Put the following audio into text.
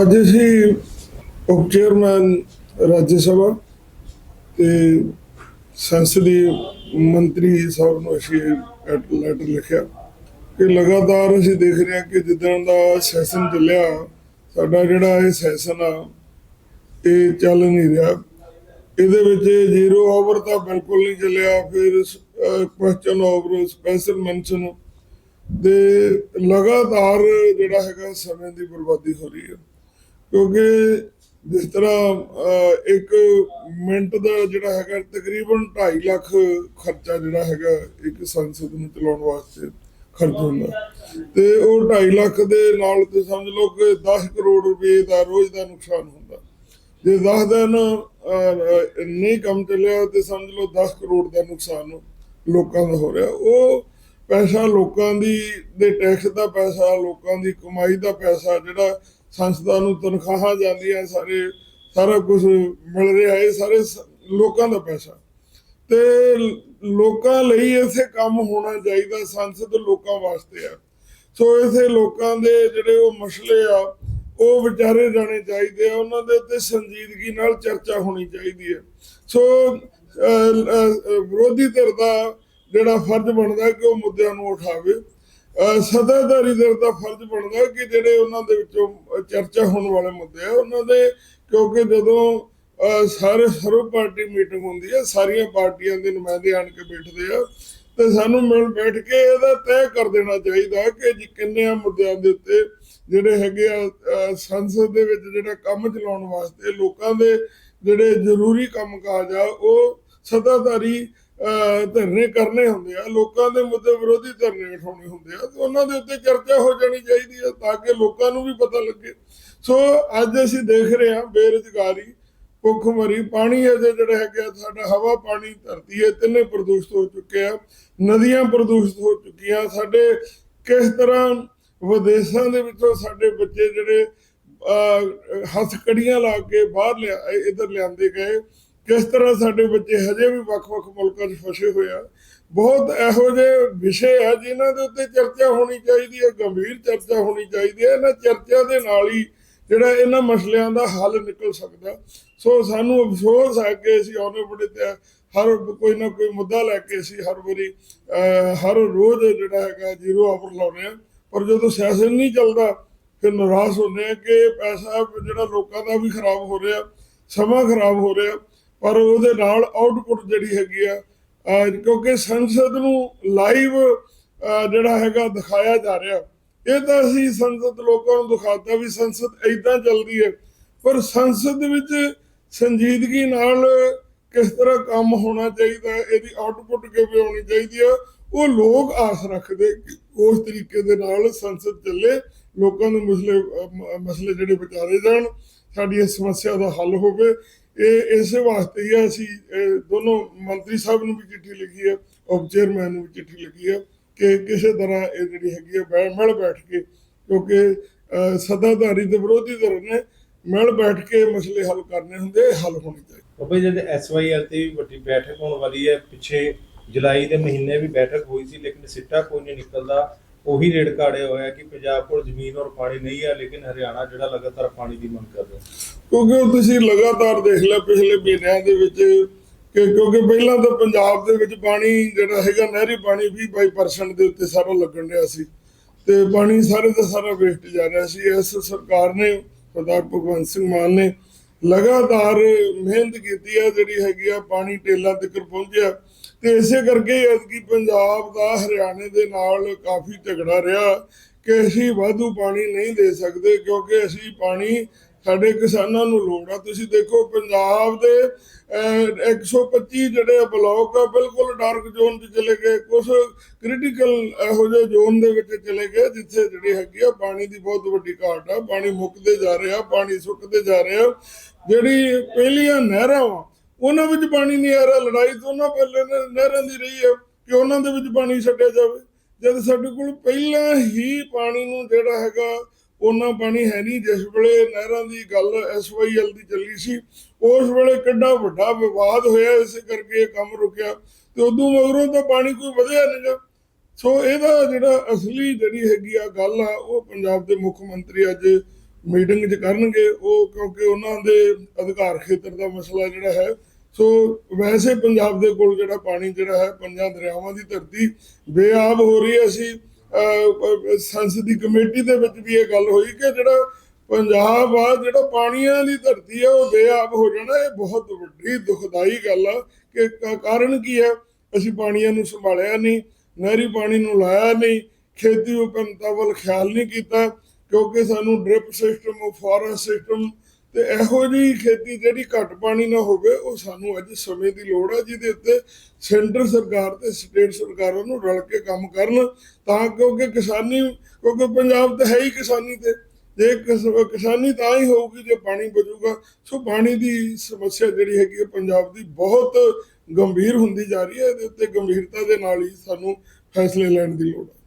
ਅੱਜ ਅਸੀਂ ਉਪ ਚੇਅਰਮੈਨ ਰਾਜ ਸਭਾ ਤੇ ਸੰਸਦੀ ਮੰਤਰੀ ਸਾਹਿਬ ਨੂੰ ਅਸੀਂ ਇੱਕ ਲੈਟਰ ਲਿਖਿਆ ਕਿ ਲਗਾਤਾਰ ਅਸੀਂ ਦੇਖ ਰਹੇ ਹਾਂ ਕਿ ਜਿੱਦਣ ਦਾ ਸੈਸ਼ਨ ਚੱਲਿਆ, ਸਾਡਾ ਜਿਹੜਾ ਇਹ ਸੈਸ਼ਨ ਆ, ਇਹ ਚੱਲ ਨਹੀਂ ਰਿਹਾ। ਇਹਦੇ ਵਿੱਚ ਜ਼ੀਰੋ ਓਵਰ ਤਾਂ ਬਿਲਕੁਲ ਨਹੀਂ ਚੱਲਿਆ, ਫਿਰ ਕੁਐਸਚਨ ਓਵਰ ਸਪੈਸ਼ਲ ਮੈਂਸ਼ਨ ਦੇ ਲਗਾਤਾਰ ਜਿਹੜਾ ਹੈਗਾ, ਸਮੇਂ ਦੀ ਬਰਬਾਦੀ ਹੋ ਰਹੀ ਹੈ। ਕਿਉਂਕਿ ਜਿਸ ਤਰ੍ਹਾਂ ਇੱਕ ਮਿੰਟ ਦਾ ਜਿਹੜਾ ਹੈਗਾ, ਤਕਰੀਬਨ 2.5 ਲੱਖ ਖਰਚਾ ਜਿਹੜਾ ਹੈਗਾ ਇੱਕ ਸੰਸਦ ਨੂੰ ਚਲਾਉਣ ਵਾਸਤੇ ਖਰਚ ਹੁੰਦਾ। ਤੇ ਉਹ 2.5 ਲੱਖ ਦੇ ਨਾਲ ਤੇ ਸਮਝ ਲਓ ਕਿ 10 ਕਰੋੜ ਰੁਪਏ ਦਾ ਰੋਜ਼ ਦਾ ਨੁਕਸਾਨ ਹੁੰਦਾ। ਜੇ 10 ਦਿਨ ਨਹੀਂ ਕੰਮ ਚੱਲਿਆ ਤੇ ਸਮਝ ਲਓ 10 ਕਰੋੜ ਦਾ ਨੁਕਸਾਨ ਲੋਕਾਂ ਦਾ ਹੋ ਰਿਹਾ। ਉਹ ਪੈਸਾ ਲੋਕਾਂ ਦੀ, ਦੇ ਟੈਕਸ ਦਾ ਪੈਸਾ, ਲੋਕਾਂ ਦੀ ਕਮਾਈ ਦਾ ਪੈਸਾ ਜਿਹੜਾ ਸੰਸਥਾ ਨੂੰ ਤਨਖਾਹਾਂ ਜਾਂਦੀਆਂ, ਸਾਰੇ, ਸਾਰਾ ਕੁਝ ਮਿਲ ਰਿਹਾ ਇਹ ਸਾਰੇ ਲੋਕਾਂ ਦਾ ਪੈਸਾ। ਤੇ ਲੋਕਾਂ ਲਈ ਇਥੇ ਕੰਮ ਹੋਣਾ ਚਾਹੀਦਾ, ਸੰਸਦ ਲੋਕਾਂ ਵਾਸਤੇ ਆ। ਸੋ ਇਥੇ ਲੋਕਾਂ ਦੇ ਜਿਹੜੇ ਉਹ ਮਸਲੇ ਆ, ਉਹ ਵਿਚਾਰੇ ਜਾਣੇ ਚਾਹੀਦੇ ਆ, ਉਹਨਾਂ ਦੇ ਉੱਤੇ ਸੰਜੀਦਗੀ ਨਾਲ ਚਰਚਾ ਹੋਣੀ ਚਾਹੀਦੀ ਹੈ। ਸੋ ਵਿਰੋਧੀ ਧਿਰ ਦਾ ਜਿਹੜਾ ਫਰਜ਼ ਬਣਦਾ ਕਿ ਉਹ ਮੁੱਦਿਆਂ ਨੂੰ ਉਠਾਵੇ। ਅਹ, ਦਾ ਫਰਜ਼ ਬਣਦਾ ਕਿ ਜਿਹੜੇ ਉਹਨਾਂ ਦੇ ਵਿੱਚੋਂ ਚਰਚਾ ਹੋਣ ਵਾਲੇ ਮੁੱਦੇ ਆ ਉਹਨਾਂ ਦੇ ਕਿਉਂਕਿ ਜਦੋਂ ਸਾਰੇ ਸਰਵ ਪਾਰਟੀ ਮੀਟਿੰਗ ਹੁੰਦੀ ਹੈ ਸਾਰੀਆਂ ਪਾਰਟੀਆਂ ਦੇ ਨੁਮਾਇੰਦੇ ਆਣ ਕੇ ਬੈਠਦੇ ਆ ਤੇ ਸਾਨੂੰ ਮਿਲ ਬੈਠ ਕੇ ਇਹਦਾ ਤੈਅ ਕਰ ਦੇਣਾ ਚਾਹੀਦਾ ਕਿ ਜੀ ਕਿੰਨੇ ਮੁੱਦਿਆਂ ਦੇ ਉੱਤੇ ਜਿਹੜੇ ਹੈਗੇ ਆ ਸੰਸਦ ਦੇ ਵਿੱਚ ਜਿਹੜਾ ਕੰਮ ਚਲਾਉਣ ਵਾਸਤੇ ਲੋਕਾਂ ਦੇ ਜਿਹੜੇ ਜ਼ਰੂਰੀ ਕੰਮ ਕਾਜ ਆ ਉਹ ਸੱਤਾਧਾਰੀ ਧਰਨੇ ਕਰਨੇ ਹੁੰਦੇ ਆ ਲੋਕਾਂ ਦੇ ਮੁੱਦੇ ਵਿਰੋਧੀ ਧਰਨੇ ਉਠਾਉਣੇ ਹੁੰਦੇ ਆ ਤੇ ਉਹਨਾਂ ਦੇ ਉੱਤੇ ਚਰਚਾ ਹੋ ਜਾਣੀ ਚਾਹੀਦੀ ਹੈ ਤਾਂ ਕਿ ਲੋਕਾਂ ਨੂੰ ਵੀ ਪਤਾ ਲੱਗੇ। ਸੋ ਅੱਜ ਅਸੀਂ ਦੇਖ ਰਹੇ ਹਾਂ ਬੇਰੁਜ਼ਗਾਰੀ ਭੁੱਖਮਰੀ ਪਾਣੀ ਅਜੇ ਜਿਹੜਾ ਹੈਗਾ ਸਾਡਾ ਹਵਾ ਪਾਣੀ ਧਰਤੀ ਇਹ ਤਿੰਨੇ ਪ੍ਰਦੂਸ਼ਿਤ ਹੋ ਚੁੱਕੇ ਆ ਨਦੀਆਂ ਪ੍ਰਦੂਸ਼ਿਤ ਹੋ ਚੁੱਕੀਆਂ ਸਾਡੇ ਕਿਸ ਤਰ੍ਹਾਂ ਵਿਦੇਸ਼ਾਂ ਦੇ ਵਿੱਚੋਂ ਸਾਡੇ ਬੱਚੇ ਜਿਹੜੇ ਅਹ, ਹੱਥ ਕੜੀਆਂ ਲਾ ਕੇ ਬਾਹਰ ਲਿਆ ਇਧਰ ਲਿਆਂਦੇ ਗਏ ਕਿਸ ਤਰ੍ਹਾਂ ਸਾਡੇ ਬੱਚੇ ਹਜੇ ਵੀ ਵੱਖ-ਵੱਖ ਮੁਲਕਾਂ 'ਚ ਫਸੇ ਹੋਏ ਆ। ਬਹੁਤ ਇਹੋ ਜਿਹੇ ਵਿਸ਼ੇ ਆ ਜਿਨ੍ਹਾਂ ਦੇ ਉੱਤੇ ਚਰਚਾ ਹੋਣੀ ਚਾਹੀਦੀ ਹੈ, ਗੰਭੀਰ ਚਰਚਾ ਹੋਣੀ ਚਾਹੀਦੀ ਹੈ। ਇਹਨਾਂ ਚਰਚਾ ਦੇ ਨਾਲ ਹੀ ਜਿਹੜਾ ਇਹਨਾਂ ਮਸਲਿਆਂ ਦਾ ਹੱਲ ਨਿਕਲ ਸਕਦਾ। ਸੋ ਸਾਨੂੰ ਅਫਸੋਸ ਹੈ ਕਿ ਅਸੀਂ ਆਉਣੇ ਬੜੇ ਤੇ ਹਰ ਕੋਈ ਨਾ ਕੋਈ ਮੁੱਦਾ ਲੈ ਕੇ ਅਸੀਂ ਹਰ ਵਾਰੀ ਹਰ ਰੋਜ਼ ਜਿਹੜਾ ਹੈਗਾ ਜ਼ੀਰੋ ਆਵਰ ਲਾਉਂਦੇ ਆ ਪਰ ਜਦੋਂ ਸੈਸ਼ਨ ਨਹੀਂ ਚੱਲਦਾ, ਫਿਰ ਨਿਰਾਸ਼ ਹੁੰਦੇ ਆ ਕਿ ਪੈਸਾ ਜਿਹੜਾ ਲੋਕਾਂ ਦਾ ਵੀ ਖਰਾਬ ਹੋ ਰਿਹਾ, ਸਮਾਂ ਖਰਾਬ ਹੋ ਰਿਹਾ। ਪਰ ਉਹਦੇ ਨਾਲ ਆਊਟਪੁੱਟ ਜਿਹੜੀ ਹੈਗੀ ਆ ਕਿਉਂਕਿ ਸੰਸਦ ਨੂੰ ਲਾਈਵ ਜਿਹੜਾ ਹੈਗਾ ਦਿਖਾਇਆ ਜਾ ਰਿਹਾ। ਇਹ ਤਾਂ ਅਸੀਂ ਸੰਸਦ ਲੋਕਾਂ ਨੂੰ ਦਿਖਾਤਾ ਵੀ ਸੰਸਦ ਇਦਾਂ ਚੱਲਦੀ ਹੈ। ਪਰ ਸੰਸਦ ਦੇ ਵਿੱਚ ਸੰਜੀਦਗੀ ਨਾਲ ਕਿਸ ਤਰ੍ਹਾਂ ਕੰਮ ਹੋਣਾ ਚਾਹੀਦਾ, ਇਹਦੀ ਆਊਟਪੁੱਟ ਕਿਵੇਂ ਹੋਣੀ ਚਾਹੀਦੀ ਹੈ ਉਹ ਲੋਕ ਆਸ ਰੱਖਦੇ ਉਸ ਤਰੀਕੇ ਦੇ ਨਾਲ ਸੰਸਦ ਚੱਲੇ, ਲੋਕਾਂ ਦੇ ਮਸਲੇ ਮਸਲੇ ਜਿਹੜੇ ਵਿਚਾਰੇ ਜਾਣ ਸਾਡੀ ਇਸ ਸਮੱਸਿਆ ਦਾ ਹੱਲ ਹੋਵੇ। ਇਹ ਇਸੇ ਵਾਸਤੇ ਹੀ ਅਸੀਂ ਦੋਨੋਂ ਮੰਤਰੀ ਸਾਹਿਬ ਨੂੰ ਵੀ ਚਿੱਠੀ ਲਿਖੀ ਹੈ ਉਪ ਚੇਅਰਮੈਨ ਨੂੰ ਵੀ ਚਿੱਠੀ ਲਿਖੀ ਹੈ ਕਿ ਕਿਸੇ ਤਰ੍ਹਾਂ ਇਹ ਜਿਹੜੀ ਹੈਗੀ ਹੈ ਮਿਲ ਬੈਠ ਕੇ, ਕਿਉਂਕਿ ਸਦਾਧਾਰੀ ਸੱਤਾਧਾਰੀ ਤੇ ਵਿਰੋਧੀ ਧਿਰ ਨੇ ਮਿਲ ਬੈਠ ਕੇ ਮਸਲੇ ਹੱਲ ਕਰਨੇ ਹੁੰਦੇ ਹੱਲ ਹੋਣੇ ਚਾਹੀਦੇ। ਬਾਬਾ ਜੀ, ਜਦ ਐਸਵਾਈਐਲ ਤੇ ਵੀ ਵੱਡੀ ਬੈਠਕ ਹੋਣ ਵਾਲੀ ਹੈ, ਪਿੱਛੇ ਜੁਲਾਈ ਦੇ ਮਹੀਨੇ ਵੀ ਬੈਠਕ ਹੋਈ ਸੀ, ਲੇਕਿਨ ਸਿੱਟਾ ਕੋਈ ਨਹੀਂ ਨਿਕਲਦਾ। ਉਹੀ ਰੇਡ ਕਾੜੇ ਹੋਇਆ ਕਿ ਪੰਜਾਬ ਕੋਲ ਜ਼ਮੀਨ ਔਰ ਪਾਣੀ ਨਹੀਂ ਹੈ, ਲੇਕਿਨ ਹਰਿਆਣਾ ਜਿਹੜਾ ਲਗਾਤਾਰ ਪਾਣੀ ਦੀ ਮੰਗ ਕਰ ਰਿਹਾ ਕਿਉਂਕਿ ਉਹ ਤੁਸੀਂ ਲਗਾਤਾਰ ਦੇਖ ਲਿਆ ਪਿਛਲੇ ਮਹੀਨਿਆਂ ਦੇ ਵਿੱਚ ਕਿ ਕਿਉਂਕਿ ਪਹਿਲਾਂ ਤਾਂ ਪੰਜਾਬ ਦੇ ਵਿੱਚ ਪਾਣੀ ਜਿਹੜਾ ਹੈਗਾ, ਨਹਿਰੀ ਪਾਣੀ 20% ਦੇ ਉੱਤੇ ਸਾਰਾ ਲੱਗਣ ਰਿਹਾ ਸੀ ਤੇ ਪਾਣੀ ਸਾਰੇ ਦਾ ਸਾਰਾ ਵੇਸਟ ਜਾ ਰਿਹਾ ਸੀ। ਇਸ ਸਰਕਾਰ ਨੇ, ਸਰਦਾਰ ਭਗਵੰਤ ਸਿੰਘ ਮਾਨ ਨੇ ਲਗਾਤਾਰ ਮਿਹਨਤ ਕੀਤੀ ਹੈ, ਜਿਹੜੀ ਹੈਗੀ ਆ ਪਾਣੀ ਟੇਲਾਂ ਤੱਕ ਪਹੁੰਚਿਆ। ਤੇ ਇਸੇ ਕਰਕੇ ਐਤਕੀ ਪੰਜਾਬ ਦਾ ਹਰਿਆਣੇ ਦੇ ਨਾਲ ਕਾਫੀ ਝਗੜਾ ਰਿਹਾ ਕਿ ਅਸੀਂ ਵਾਧੂ ਪਾਣੀ ਨਹੀਂ ਦੇ ਸਕਦੇ ਕਿਉਂਕਿ ਅਸੀਂ ਪਾਣੀ ਸਾਡੇ ਕਿਸਾਨਾਂ ਨੂੰ ਲੋੜ ਆ। ਤੁਸੀਂ ਦੇਖੋ ਪੰਜਾਬ ਦੇ ਅਹ, 125 ਜਿਹੜੇ ਬਲਾਕ ਆ ਬਿਲਕੁਲ ਡਾਰਕ ਜ਼ੋਨ 'ਚ ਚਲੇ ਗਏ। ਕੁਝ ਕ੍ਰਿਟੀਕਲ ਇਹੋ ਜਿਹੇ ਜ਼ੋਨ ਦੇ ਵਿੱਚ ਚਲੇ ਗਏ ਜਿੱਥੇ ਜਿਹੜੀ ਹੈਗੀ ਆ ਪਾਣੀ ਦੀ ਬਹੁਤ ਵੱਡੀ ਘਾਟ ਆ। ਪਾਣੀ ਮੁੱਕਦੇ ਜਾ ਰਿਹਾ ਪਾਣੀ ਸੁੱਕਦੇ ਜਾ ਰਿਹਾ ਜਿਹੜੀ ਪਹਿਲੀਆਂ ਨਹਿਰਾਂ ਵਾ ਉਹਨਾਂ ਵਿੱਚ ਪਾਣੀ ਨਹੀਂ ਆ ਰਿਹਾ, ਲੜਾਈ ਦੋਨਾਂ ਉਹਨਾਂ ਪਹਿਲੇ ਨਹਿਰਾਂ ਦੀ ਰਹੀ ਹੈ ਕਿ ਉਹਨਾਂ ਦੇ ਵਿੱਚ ਪਾਣੀ ਛੱਡਿਆ ਜਾਵੇ। ਜਦ ਸਾਡੇ ਕੋਲ ਪਹਿਲਾਂ ਹੀ ਪਾਣੀ ਨੂੰ ਜਿਹੜਾ ਹੈਗਾ, ਉਹਨਾਂ ਪਾਣੀ ਹੈ ਨਹੀਂ, ਜਿਸ ਵੇਲੇ ਨਹਿਰਾਂ ਦੀ ਗੱਲ ਐਸਵਾਈਐਲ ਦੀ ਚੱਲੀ ਸੀ, ਉਸ ਵੇਲੇ ਕਿੰਨਾ ਵੱਡਾ ਵਿਵਾਦ ਹੋਇਆ, ਇਸ ਕਰਕੇ ਇਹ ਕੰਮ ਰੁਕਿਆ। ਤੇ ਉਦੋਂ ਮਗਰੋਂ ਤਾਂ ਪਾਣੀ ਕੋਈ ਵਧਿਆ ਨਹੀਂਗਾ ਸੋ ਇਹਦਾ ਜਿਹੜਾ ਅਸਲੀ ਜਿਹੜੀ ਹੈਗੀ ਆ ਗੱਲ ਆ, ਉਹ ਪੰਜਾਬ ਦੇ ਮੁੱਖ ਮੰਤਰੀ ਅੱਜ ਮੀਟਿੰਗ 'ਚ ਕਰਨਗੇ, ਉਹ ਕਿਉਂਕਿ ਉਹਨਾਂ ਦੇ ਅਧਿਕਾਰ ਖੇਤਰ ਦਾ ਮਸਲਾ ਜਿਹੜਾ ਹੈ, ਸੋ ਵੈਸੇ ਪੰਜਾਬ ਦੇ ਕੋਲ ਜਿਹੜਾ ਪਾਣੀ ਜਿਹੜਾ ਹੈ, ਪੰਜਾਂ ਦਰਿਆਵਾਂ ਦੀ ਧਰਤੀ ਬੇਆਬ ਹੋ ਰਹੀ ਹੈ। ਅਸੀਂ ਸੰਸਦੀ ਕਮੇਟੀ ਦੇ ਵਿੱਚ ਵੀ ਇਹ ਗੱਲ ਹੋਈ ਕਿ ਜਿਹੜਾ ਪੰਜਾਬ ਆ, ਜਿਹੜਾ ਪਾਣੀਆਂ ਦੀ ਧਰਤੀ ਆ, ਉਹ ਬੇਆਬ ਹੋ ਜਾਣਾ, ਇਹ ਬਹੁਤ ਵੱਡੀ ਦੁਖਦਾਈ ਗੱਲ ਆ ਕਿ ਕ- ਕਾਰਨ ਕੀ ਹੈ? ਅਸੀਂ ਪਾਣੀਆਂ ਨੂੰ ਸੰਭਾਲਿਆ ਨਹੀਂ, ਨਹਿਰੀ ਪਾਣੀ ਨੂੰ ਲਾਇਆ ਨਹੀਂ, ਖੇਤੀ ਵਿਭਿੰਨਤਾ ਵੱਲ ਖਿਆਲ ਨਹੀਂ ਕੀਤਾ। ਕਿਉਂਕਿ ਸਾਨੂੰ ਡ੍ਰਿਪ ਸਿਸਟਮ ਫੋਰੈਸਟ ਸਿਸਟਮ ਤੇ ਇਹੋ ਜਿਹੀ ਖੇਤੀ ਜਿਹੜੀ ਘੱਟ ਪਾਣੀ ਨਾ ਹੋਵੇ, ਉਹ ਸਾਨੂੰ ਅੱਜ ਸਮੇਂ ਦੀ ਲੋੜ ਹੈ ਜਿਹਦੇ ਉੱਤੇ ਸੈਂਟਰ ਸਰਕਾਰ ਤੇ ਸਟੇਟ ਸਰਕਾਰਾਂ ਨੂੰ ਰਲ ਕੇ ਕੰਮ ਕਰਨ, ਤਾਂ ਕਿਉਂਕਿ ਕਿਸਾਨੀ, ਕਿਉਂਕਿ ਪੰਜਾਬ ਤਾਂ ਹੈ ਹੀ ਕਿਸਾਨੀ ਤੇ। ਜੇ ਕਿਸਾਨੀ ਤਾਂ ਹੀ ਹੋਊਗੀ, ਜੇ ਪਾਣੀ ਬਚੂਗਾ, ਸੋ ਪਾਣੀ ਦੀ ਸਮੱਸਿਆ ਜਿਹੜੀ ਹੈਗੀ ਹੈ ਪੰਜਾਬ ਦੀ ਬਹੁਤ ਗੰਭੀਰ ਹੁੰਦੀ ਜਾ ਰਹੀ ਹੈ, ਇਹਦੇ ਉੱਤੇ ਗੰਭੀਰਤਾ ਦੇ ਨਾਲ ਹੀ ਸਾਨੂੰ ਫੈਸਲੇ ਲੈਣ ਦੀ ਲੋੜ ਹੈ